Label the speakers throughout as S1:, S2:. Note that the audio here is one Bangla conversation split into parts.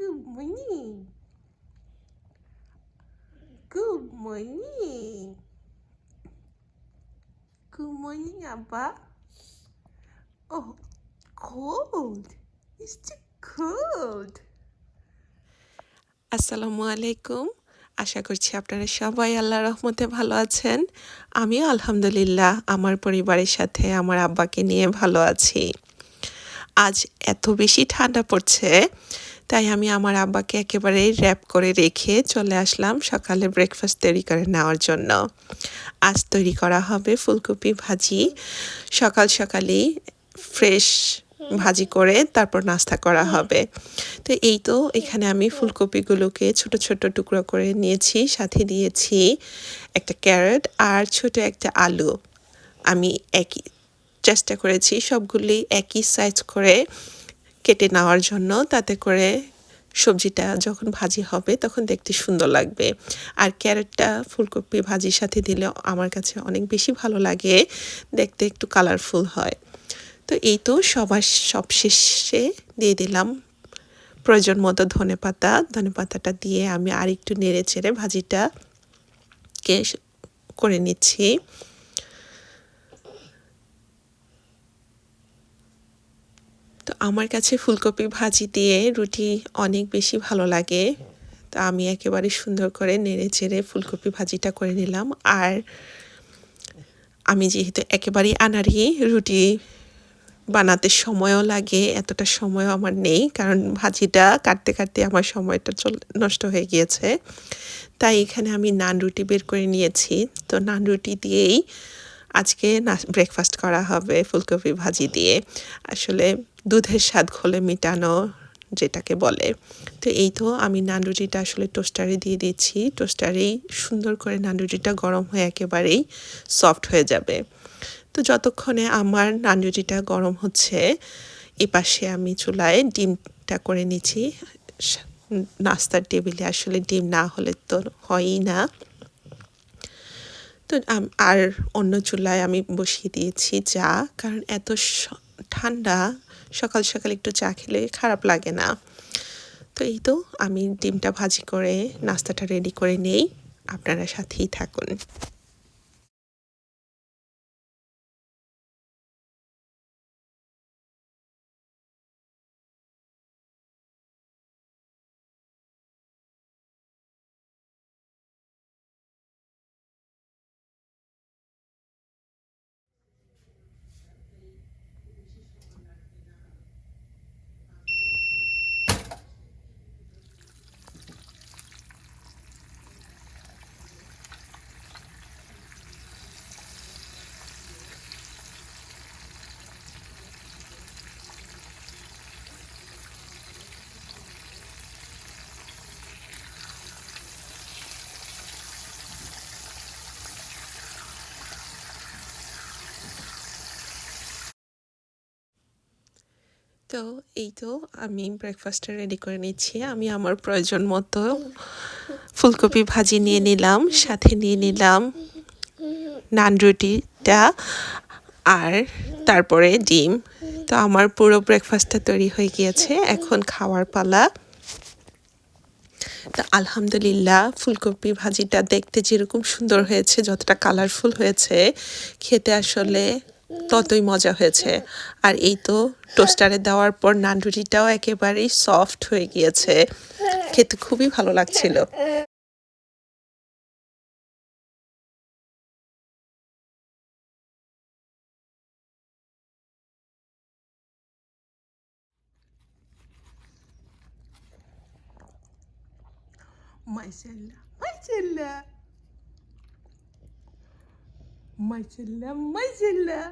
S1: Good morning. Good morning. Good morning, Abba. Oh, cold. It's too cold. আসসালামু আলাইকুম আশা করছি আপনারা সবাই আল্লাহ রহমতে ভালো আছেন আমিও আলহামদুলিল্লাহ আমার পরিবারের সাথে আমার আব্বাকে নিয়ে ভালো আছি আজ এত বেশি ঠান্ডা পড়ছে তাই আমি আমার আব্বাকে একেবারে র্যাপ করে রেখে চলে আসলাম সকালে ব্রেকফাস্ট তৈরি করে নেওয়ার জন্য। আজ তৈরি করা হবে ফুলকপি ভাজি। সকাল সকালেই ফ্রেশ ভাজি করে তারপর নাস্তা করা হবে। তো এই তো এখানে আমি ফুলকপিগুলোকে ছোট ছোট টুকরো করে নিয়েছি, সাথে দিয়েছি একটা ক্যারেট আর ছোট একটা আলু। আমি একই, চেষ্টা করেছি সবগুলি একই সাইজ করে কেটে নেওয়ার জন্য তাতে করে সবজিটা যখন ভাজি হবে তখন দেখতে সুন্দর লাগবে। আর ক্যারেটটা, ফুলকপি ভাজির সাথে দিলে আমার কাছে অনেক বেশি ভালো লাগে। দেখতে একটু কালারফুল হয়। তো এই তো সবার সব শেষে দিয়ে দিলাম প্রয়োজন মতো ধনে পাতা। ধনে পাতাটা দিয়ে আমি আর একটু নেড়ে চেড়ে ভাজিটাকে করে নিচ্ছি। তো আমার কাছে ফুলকপি ভাজি দিয়ে রুটি অনেক বেশি ভালো লাগে। তো আমি একেবারে সুন্দর করে নেড়ে চেড়ে ফুলকপি ভাজিটা করে নিলাম। আর আমি যেহেতু একেবারেই আনারি রুটি বানাতে সময়ও লাগে, এতটা সময়ও আমার নেই, কারণ ভাজিটা কাটতে কাটতে আমার সময়টা চল, নষ্ট হয়ে গিয়েছে। তাই এখানে আমি নান রুটি বের করে নিয়েছি। তো নান রুটি দিয়েই আজকে না ব্রেকফাস্ট করা হবে ফুলকপি ভাজি দিয়ে। আসলে দুধের স্বাদ খোলে মেটানো যেটাকে বলে। তো এই তো আমি নান রুটিটা আসলে টোস্টারে দিয়ে দিচ্ছি। টোস্টারেই সুন্দর করে নান রুটিটা গরম হয়ে একেবারেই সফট হয়ে যাবে। তো যতক্ষণে আমার নান রুটিটা গরম হচ্ছে এ পাশে আমি চুলায় ডিমটা করে নিচ্ছি। নাস্তার টেবিলে আসলে ডিম না হলে তো হয়ই না। তো আর অন্য চুলায় আমি বসিয়ে দিয়েছি চা, কারণ এত ঠান্ডা সকাল সকাল একটু চা খেলে খারাপ লাগে না। তো এই তো আমি ডিমটা ভাজি করে নাস্তাটা রেডি করে নেই। আপনারা সাথেই থাকুন। তো এই তো আমি ব্রেকফাস্টটা রেডি করে নিচ্ছি। আমি আমার প্রয়োজন মতো ফুলকপি ভাজি নিয়ে নিলাম, সাথে নিয়ে নিলাম নান রুটিটা আর তারপরে ডিম। তো আমার পুরো ব্রেকফাস্টটা তৈরি হয়ে গিয়েছে, এখন খাওয়ার পালা। তো আলহামদুলিল্লাহ, ফুলকপি ভাজিটা দেখতে যেরকম সুন্দর হয়েছে, যতটা কালারফুল হয়েছে, খেতে আসলে ততই মজা হয়েছে। আর এই তো টোস্টারে দেওয়ার পর নান রুটিটাও একেবারেই সফট হয়ে গিয়েছে। খেতে খুবই ভালো লাগছিল। মাইশাল্লাহ মাইশাল্লাহ মাইশাল্লাহ মাইশাল্লাহ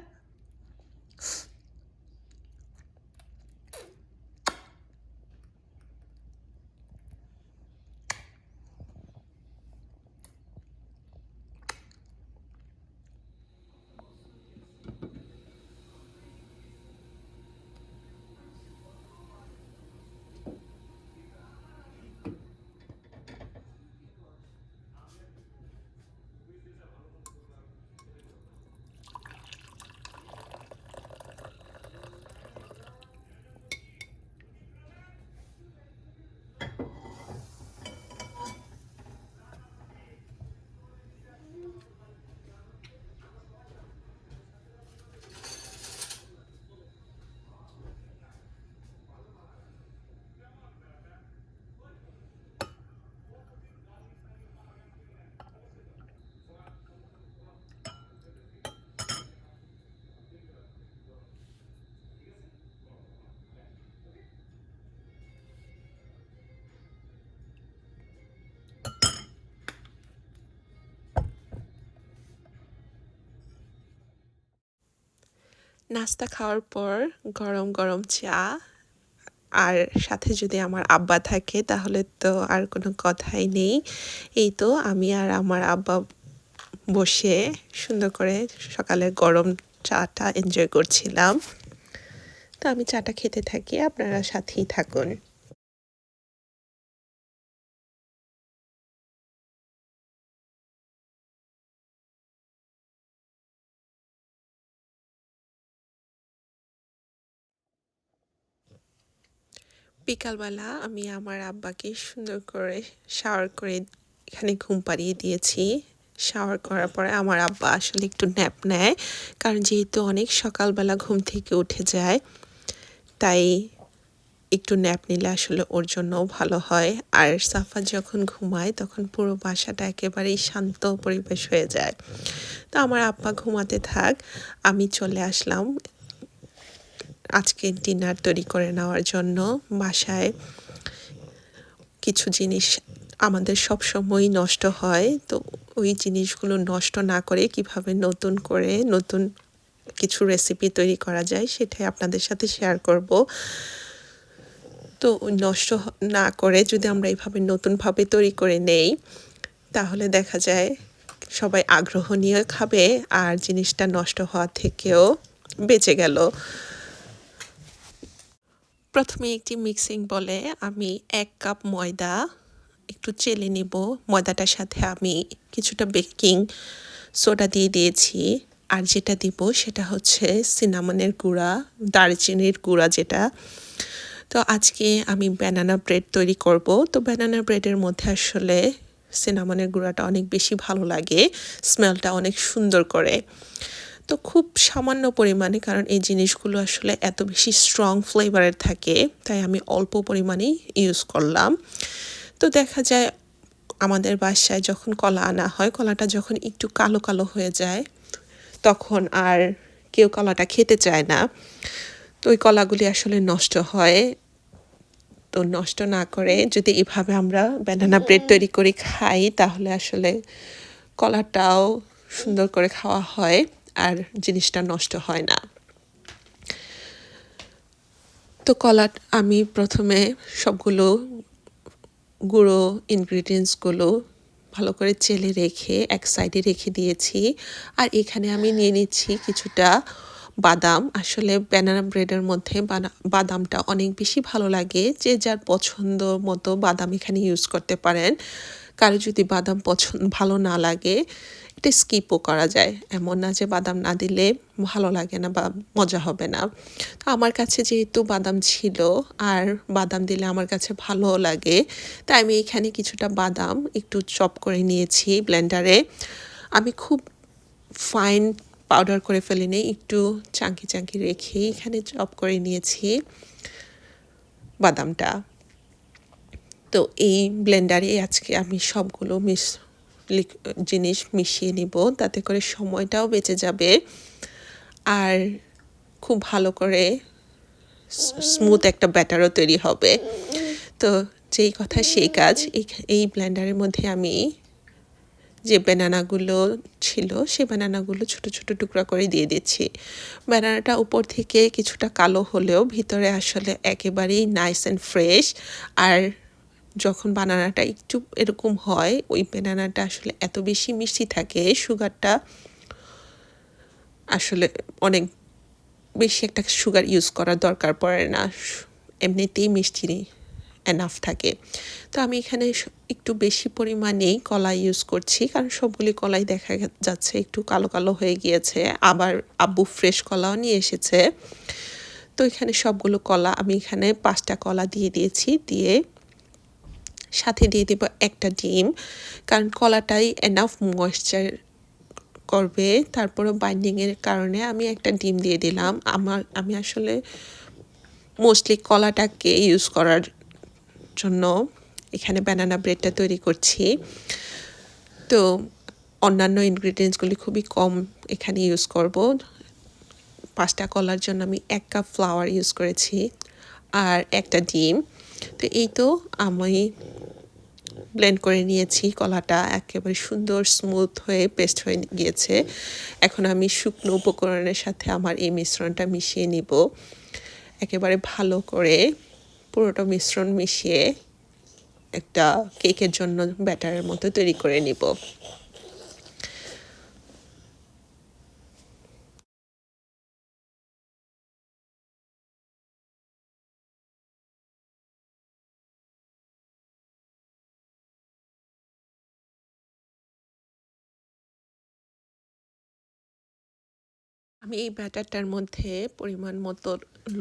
S1: নাস্তা খাওয়ার পর গরম গরম চা, আর সাথে যদি আমার আব্বা থাকে তাহলে তো আর কোনো কথাই নেই। এই তো আমি আর আমার আব্বা বসে সুন্দর করে সকালে গরম চাটা এনজয় করছিলাম। তো আমি চাটা খেতে থাকি, আপনারা সাথেই থাকুন। বিকালবেলা আমি আমার আব্বাকে সুন্দর করে শাওয়ার করে এখানে ঘুম পাড়িয়ে দিয়েছি। শাওয়ার করার পরে আমার আব্বা আসলে একটু ন্যাপ নেয়, কারণ যেহেতু অনেক সকালবেলা ঘুম থেকে উঠে যায়, তাই একটু ন্যাপ নিলে আসলে ওর জন্যও ভালো হয়। আর সাফা যখন ঘুমায়, তখন পুরো বাসাটা একেবারেই শান্ত পরিবেশ হয়ে যায়। তো আমার আব্বা ঘুমাতে থাক, আমি চলে আসলাম। আজকে ডিনার তৈরি করে নেওয়ার জন্য বাসায় কিছু জিনিস আমাদের সব সময় নষ্ট হয়। তো ওই জিনিসগুলো নষ্ট না করে কীভাবে নতুন করে নতুন কিছু রেসিপি তৈরি করা যায় সেটাই আপনাদের সাথে শেয়ার করব। তো নষ্ট না করে যদি আমরা এইভাবে নতুনভাবে তৈরি করে নেই, তাহলে দেখা যায় সবাই আগ্রহ নিয়ে খাবে আর জিনিসটা নষ্ট হওয়া থেকেও বেঁচে গেল। প্রথমে একটি মিক্সিং বলে আমি এক কাপ ময়দা একটু চেলে নিব। ময়দাটার সাথে আমি কিছুটা বেকিং সোডা দিয়ে দিয়েছি। আর যেটা দিব সেটা হচ্ছে সিনামনের গুঁড়া, দারচিনির গুঁড়া যেটা। তো আজকে আমি ব্যানানা ব্রেড তৈরি করব। তো ব্যানানা ব্রেডের মধ্যে আসলে সিনামনের গুঁড়াটা অনেক বেশি ভালো লাগে। স্মেলটা অনেক সুন্দর করে। তো খুব সামান্য পরিমাণে, কারণ এই জিনিসগুলো আসলে এত বেশি স্ট্রং ফ্লেভারের থাকে, তাই আমি অল্প পরিমাণেই ইউজ করলাম। তো দেখা যায় আমাদের বাসায় যখন কলা আনা হয়, কলাটা যখন একটু কালো কালো হয়ে যায়, তখন আর কেউ কলাটা খেতে চায় না। তো ওই কলাগুলি আসলে নষ্ট হয়। তো নষ্ট না করে যদি এভাবে আমরা ব্যানানা ব্রেড তৈরি করে খাই, তাহলে আসলে কলাটাও সুন্দর করে খাওয়া হয়। আর জিনিসটা নষ্ট হয় না। তো কলা আমি প্রথমে সবগুলো গুঁড়ো ইনগ্রিডিয়েন্টসগুলো ভালো করে চেলে রেখে এক সাইডে রেখে দিয়েছি। আর এখানে আমি নিয়ে নিচ্ছি কিছুটা বাদাম। আসলে ব্যানানা ব্রেডের মধ্যে বাদামটা অনেক বেশি ভালো লাগে। যে যার পছন্দ মতো বাদাম এখানে ইউজ করতে পারেন। কারও যদি বাদাম পছন্দ, ভালো না লাগে এটা স্কিপও করা যায়। এমন না যে বাদাম না দিলে ভালো লাগে না বা মজা হবে না। তো আমার কাছে যেহেতু বাদাম ছিল আর বাদাম দিলে আমার কাছে ভালো লাগে, তাই আমি এখানে কিছুটা বাদাম একটু চপ করে নিয়েছি ব্লেন্ডারে। আমি খুব ফাইন পাউডার করে ফেলিনি, একটু চাঙ্কি চাঙ্কি রেখে এখানে চপ করে নিয়েছি বাদামটা। তো এই ব্লেন্ডারে আজকে আমি সবগুলো মিস জিনিস মিশিয়ে নিব, তাতে করে সময়টাও বেঁচে যাবে। আর খুব ভালো করে স্মুথ একটা ব্যাটারও তৈরি হবে। তো যেই কথা সেই কাজ, এই ব্লেন্ডারের মধ্যে আমি যে ব্যানানাগুলো ছিল, সেই ব্যানানাগুলো ছোট ছোট টুকরা করে দিয়ে দিচ্ছি। ব্যানানাটা উপর থেকে কিছুটা কালো হলেও ভিতরে আসলে একেবারেই নাইস অ্যান্ড ফ্রেশ আর যখন বানানাটা একটু এরকম হয়, ওই বেনানাটা আসলে এত বেশি মিষ্টি থাকে, সুগারটা আসলে অনেক বেশি একটা সুগার ইউজ করার দরকার পড়ে না। এমনিতেই মিষ্টি এনাফ থাকে। তো আমি এখানে একটু বেশি পরিমাণেই কলা ইউজ করছি, কারণ সবগুলি কলাই দেখা যাচ্ছে একটু কালো কালো হয়ে গিয়েছে, আবার আব্বু ফ্রেশ কলাও নিয়ে এসেছে। তো এখানে সবগুলো কলা, আমি এখানে পাঁচটা কলা দিয়ে দিয়েছি, দিয়ে সাথে দিয়ে দেব একটা ডিম, কারণ কলাটাই এনাফ ময়েশ্চার করবে। তারপরে বাইন্ডিংয়ের কারণে আমি একটা ডিম দিয়ে দিলাম। আমার, আমি আসলে মোস্টলি কলাটাকে ইউজ করার জন্য এখানে ব্যানানা ব্রেডটা তৈরি করছি। তো অন্যান্য ইনগ্রিডিয়েন্টসগুলি খুবই কম এখানে ইউজ করব। পাঁচটা কলার জন্য আমি এক কাপ ফ্লাওয়ার ইউজ করেছি, আর একটা ডিম। তো এই তো আমি ব্লেন্ড করে নিয়েছি, কলাটা একেবারে সুন্দর স্মুথ হয়ে পেস্ট হয়ে গিয়েছে। এখন আমি শুকনো উপকরণের সাথে আমার এই মিশ্রণটা মিশিয়ে নিব। একেবারে ভালো করে পুরোটা মিশ্রণ মিশিয়ে একটা কেকের জন্য ব্যাটারের মতো তৈরি করে নিব। আমি এই ব্যাটারটার মধ্যে পরিমাণ মতো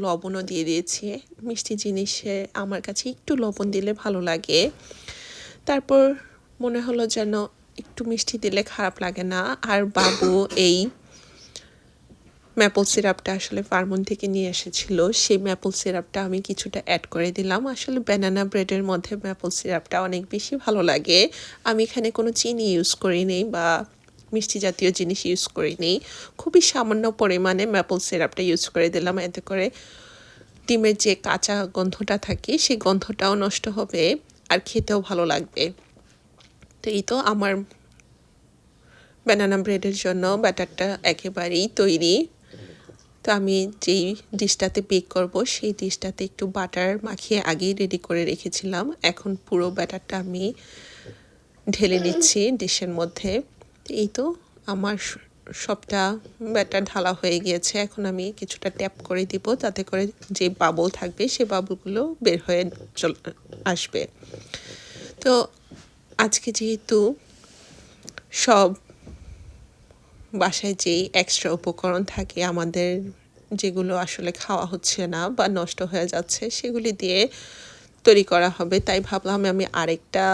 S1: লবণও দিয়ে দিয়েছি। মিষ্টি জিনিসে আমার কাছে একটু লবণ দিলে ভালো লাগে। তারপর মনে হলো যেন একটু মিষ্টি দিলে খারাপ লাগে না। আর বাবু এই ম্যাপল সিরাপটা আসলে ফার্মন থেকে নিয়ে এসেছিল। সেই ম্যাপল সিরাপটা আমি কিছুটা অ্যাড করে দিলাম। আসলে ব্যানানা ব্রেডের মধ্যে ম্যাপল সিরাপটা অনেক বেশি ভালো লাগে। আমি এখানে কোনো চিনি ইউজ করিনি বা মিষ্টি জাতীয় জিনিস ইউজ করিনি খুবই সামান্য পরিমাণে ম্যাপল সিরাপটা ইউজ করে দিলাম। এতে করে ডিমের যে কাঁচা গন্ধটা থাকে, সেই গন্ধটাও নষ্ট হবে আর খেতেও ভালো লাগবে। তো এই তো আমার ব্যানানা ব্রেডের জন্য ব্যাটারটা একেবারেই তৈরি। তো আমি যেই ডিশটাতে বেক করব, সেই ডিশটাতে একটু বাটার মাখিয়ে আগেই রেডি করে রেখেছিলাম। এখন পুরো ব্যাটারটা আমি ঢেলে নিচ্ছি ডিশের মধ্যে। এই তো আমার সবটা ব্যাটার ঢালা হয়ে গিয়েছে। এখন আমি কিছুটা ট্যাপ করে দিব তাতে করে যে বাবল থাকবে সে বাবলগুলো বের হয়ে চল, আসবে। তো আজকে যেহেতু সব বাসায় যেই এক্সট্রা উপকরণ থাকে, আমাদের যেগুলো আসলে খাওয়া হচ্ছে না বা নষ্ট হয়ে যাচ্ছে, সেগুলি দিয়ে তৈরি করা হবে। তাই ভাবলাম আমি আরেকটা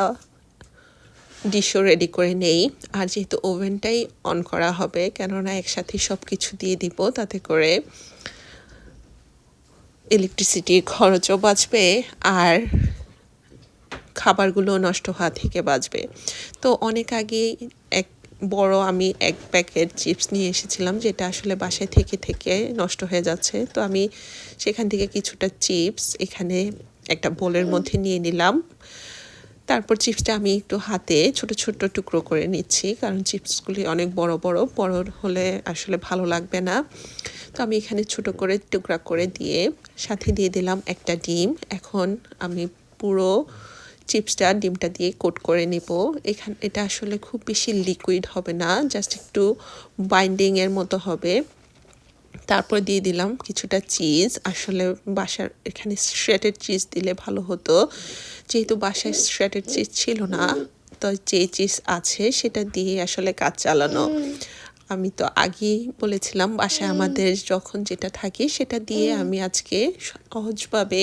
S1: ডিশও রেডি করে নেই। আর যেহেতু ওভেনটাই অন করা হবে, কেননা একসাথে সব কিছু দিয়ে দিব, তাতে করে ইলেকট্রিসিটির খরচও বাঁচবে আর খাবারগুলো নষ্ট হওয়া থেকে বাঁচবে। তো অনেক আগে এক বড় আমি এক প্যাকেট চিপস নিয়ে এসেছিলাম, যেটা আসলে বাসায় থেকে থেকে নষ্ট হয়ে যাচ্ছে। তো আমি সেখান থেকে কিছুটা চিপস এখানে একটা বোলের মধ্যে নিয়ে নিলাম। তারপর চিপসটা আমি একটু হাতে ছোট ছোট টুকরো করে নিচ্ছি। কারণ চিপসগুলি অনেক বড় বড়। বড় হলে আসলে ভালো লাগবে না। তো আমি এখানে ছোট করে টুকরা করে দিয়ে সাথে দিয়ে দিলাম একটা ডিম। এখন আমি পুরো চিপসটা ডিমটা দিয়ে কোট করে নেব। এখানে, এটা আসলে খুব বেশি লিকুইড হবে না জাস্ট একটু বাইন্ডিংয়ের মতো হবে। তারপর দিয়ে দিলাম কিছুটা চিজ আসলে বাসার এখানে শ্রেটেড চিজ দিলে ভালো হতো। যেহেতু বাসায় শ্রেটেড চিজ ছিল না, তো যে চিজ আছে সেটা দিয়ে আসলে কাজ চালানো। আমি তো আগেই বলেছিলাম, বাসায় আমাদের যখন যেটা থাকে সেটা দিয়ে আমি আজকে সহজভাবে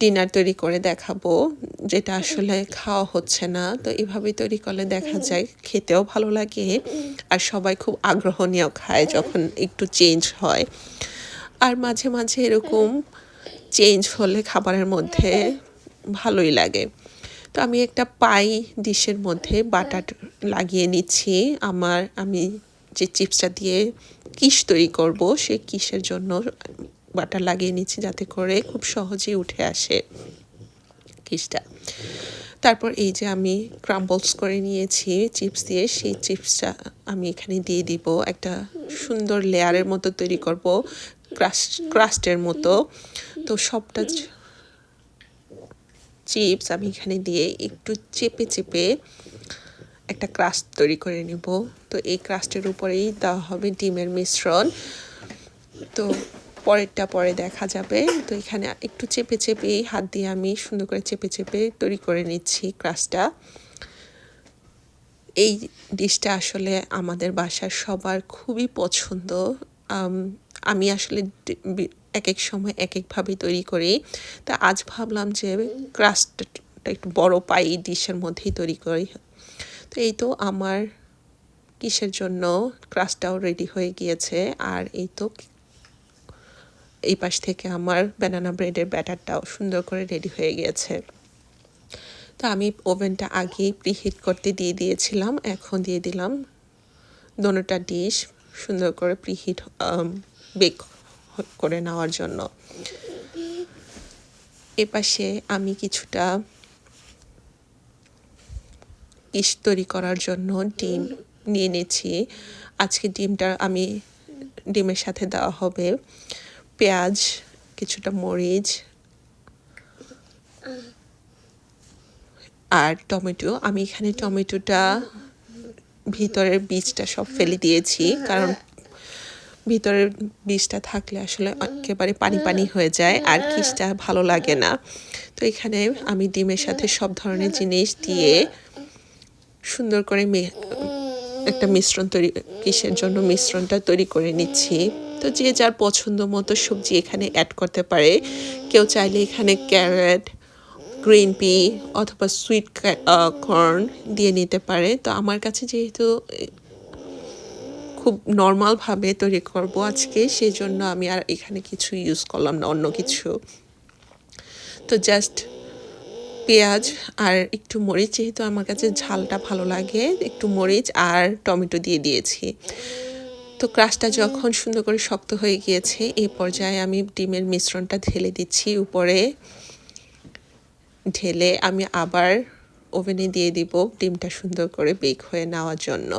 S1: ডিনার তৈরি করে দেখাবো, যেটা আসলে খাওয়া হচ্ছে না। তো এভাবে তৈরি করলে দেখা যায়, খেতেও ভালো লাগে আর সবাই খুব আগ্রহ নিয়েও খায় যখন একটু চেঞ্জ হয়। আর মাঝে মাঝে এরকম চেঞ্জ হলে খাবারের মধ্যে ভালোই লাগে। তো আমি একটা পাই ডিশের মধ্যে বাটার লাগিয়ে নিচ্ছি। আমার, আমি যে চিপসটা দিয়ে কিস তৈরি করব, সেই কিসের জন্য বাটার লাগিয়ে নিচ্ছি যাতে করে খুব সহজেই উঠে আসে কিসটা। তারপর এই যে আমি ক্রাম্বলস করে নিয়েছি চিপস দিয়ে, সেই চিপসটা আমি এখানে দিয়ে দিব। একটা সুন্দর লেয়ারের মতো তৈরি করব ক্রাস্ট ক্রাস্টের মতো। তো সবটা চিপস আমি এখানে দিয়ে একটু চেপে চেপে একটা ক্রাস্ট তৈরি করে নেব। তো এই ক্রাস্টের উপরেই দেওয়া হবে ডিমের মিশ্রণ। তো পরেরটা পরে দেখা যাবে। তো এখানে একটু চেপে চেপে হাত দিয়ে আমি সুন্দর করে চেপে চেপে তৈরি করে নিচ্ছি ক্রাস্টটা এই ডিশটা আসলে আমাদের বাসার সবার খুবই পছন্দ। আমি আসলে এক এক সময় এক একভাবে তৈরি করি। তা আজ ভাবলাম যে ক্রাস্টটা একটু বড় পাই ডিশের মধ্যেই তৈরি করি। তো এই তো আমার কিসের জন্য ক্রাস্টটাও রেডি হয়ে গিয়েছে। আর এই তো এই পাশ থেকে আমার ব্যানানা ব্রেডের ব্যাটারটাও সুন্দর করে রেডি হয়ে গিয়েছে। তো আমি ওভেনটা আগেই প্রিহিট করতে দিয়ে দিয়েছিলাম, এখন দিয়ে দিলাম দোনোটা ডিশ সুন্দর করে প্রিহিট বেক করে নেওয়ার জন্য। এপাশে আমি কিছুটা কিস তৈরি করার জন্য ডিম নিয়ে নিচ্ছি। আজকে ডিমটা আমি, ডিমের সাথে দেওয়া হবে। পেঁয়াজ, কিছুটা মরিচ, আর টমেটো। আমি এখানে টমেটোটা ভিতরের বীজটা সব ফেলে দিয়েছি, কারণ ভিতরের বীজটা থাকলে আসলে একেবারে পানি পানি হয়ে যায়, আর কিসটা ভালো লাগে না। তো এখানে আমি ডিমের সাথে সব ধরনের জিনিস দিয়ে সুন্দর করে একটা মিশ্রণ তৈরি কিসের জন্য মিশ্রণটা তৈরি করে নিচ্ছি। তো যে যার পছন্দ মতো সবজি এখানে অ্যাড করতে পারে। কেউ চাইলে এখানে ক্যারেট গ্রিন পি অথবা সুইট কর্ন দিয়ে নিতে পারে। তো আমার কাছে যেহেতু খুব নর্মালভাবে তৈরি করব আজকে সেই জন্য আমি আর এখানে কিছু ইউজ করলাম না, অন্য কিছু। তো জাস্ট পেঁয়াজ আর একটু মরিচ, যেহেতু আমার কাছে ঝালটা ভালো লাগে, একটু মরিচ আর টমেটো দিয়ে দিয়েছি। তো ক্রাশটা যখন সুন্দর করে শক্ত হয়ে গিয়েছে এই পর্যায়ে আমি ডিমের মিশ্রণটা ঢেলে দিচ্ছি। উপরে ঢেলে আমি আবার ওভেনে দিয়ে দিব ডিমটা সুন্দর করে বেক হয়ে নেওয়ার জন্য।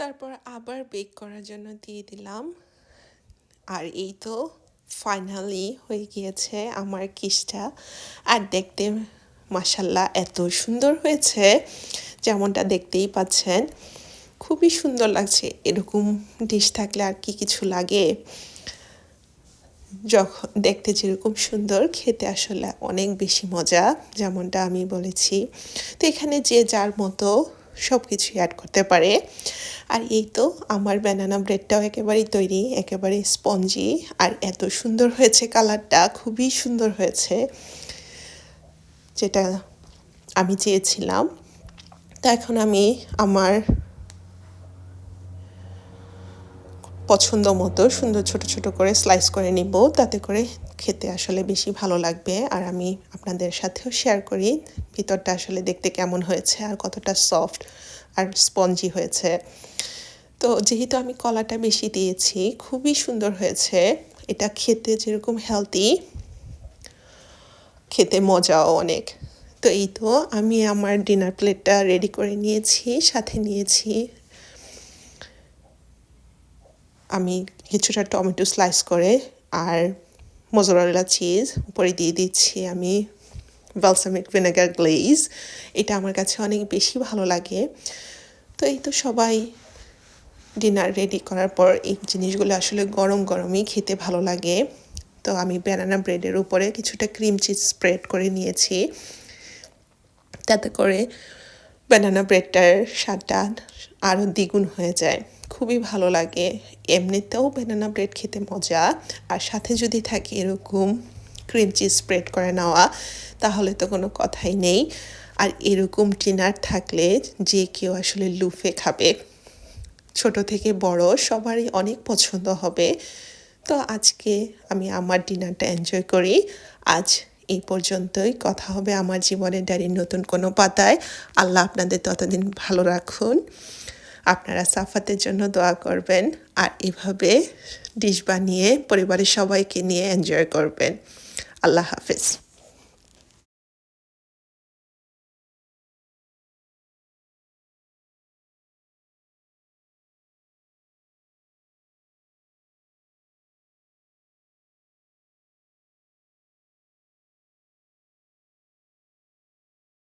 S1: তারপর আবার বেক করার জন্য দিয়ে দিলাম। আর এই তো ফাইনালি হয়ে গিয়েছে আমার কিসটা। আর দেখতে মাসাল্লাহ এত সুন্দর হয়েছে, যেমনটা দেখতেই পাচ্ছেন। খুবই সুন্দর লাগছে এরকম ডিশ থাকলে আর কি কিছু লাগে? যখন দেখতে যেরকম সুন্দর, খেতে আসলে অনেক বেশি মজা, যেমনটা আমি বলেছি। তো এখানে যে যার মতো সব কিছুই অ্যাড করতে পারে। আর এই তো আমার ব্যানানা ব্রেডটাও একেবারেই তৈরি, একেবারে স্পঞ্জি আর এত সুন্দর হয়েছে কালারটা খুবই সুন্দর হয়েছে, যেটা আমি চেয়েছিলাম। তা এখন আমি আমার পছন্দ মতো সুন্দর ছোট ছোট করে স্লাইস করে নিব। তাতে করে খেতে আসলে বেশি ভালো লাগবে। আর আমি আপনাদের সাথেও শেয়ার করি ভিতরটা আসলে দেখতে কেমন হয়েছে আর কতটা সফট আর স্পঞ্জি হয়েছে। তো যেহেতু আমি কলাটা বেশি দিয়েছি, খুবই সুন্দর হয়েছে। এটা খেতে যেরকম হেলদি খেতে মজাও অনেক। তো এই তো আমি আমার ডিনার প্লেটটা রেডি করে নিয়েছি, সাথে নিয়েছি। আমি কিছুটা টমেটো স্লাইস করে আর মজোরালা চিজ উপরে দিয়ে দিচ্ছি আমি বালসামিক ভিনেগার গ্লেজ এটা আমার কাছে অনেক বেশি ভালো লাগে। তো এই তো সবাই ডিনার রেডি করার পর এই জিনিসগুলো আসলে গরম গরমই খেতে ভালো লাগে। তো আমি ব্যানানা ব্রেডের উপরে কিছুটা ক্রিম চিজ স্প্রেড করে নিয়েছি। তাতে করে ব্যানানা ব্রেডটার স্বাদটা আরও দ্বিগুণ হয়ে যায়। খুবই ভালো লাগে। এমনিতেও ব্যানানা ব্রেড খেতে মজা। আর সাথে যদি থাকে এরকম ক্রিম চিজ স্প্রেড করে নেওয়া, তাহলে তো কোনো কথাই নেই। আর এরকম ডিনার থাকলে যে কেউ আসলে লুফে খাবে, ছোট থেকে বড়, সবারই অনেক পছন্দ হবে। তো আজকে আমি আমার ডিনারটা এনজয় করি। আজ এই পর্যন্তই। কথা হবে আমার জীবনের ডায়েরির নতুন কোনো পাতায়। আল্লাহ আপনাদের ততদিন ভালো রাখুন। আপনারা সাফাতের জন্য দোয়া করবেন আর এভাবে ডিশ বানিয়ে পরিবারের সবাইকে নিয়ে এনজয় করবেন। আল্লাহ হাফিজ।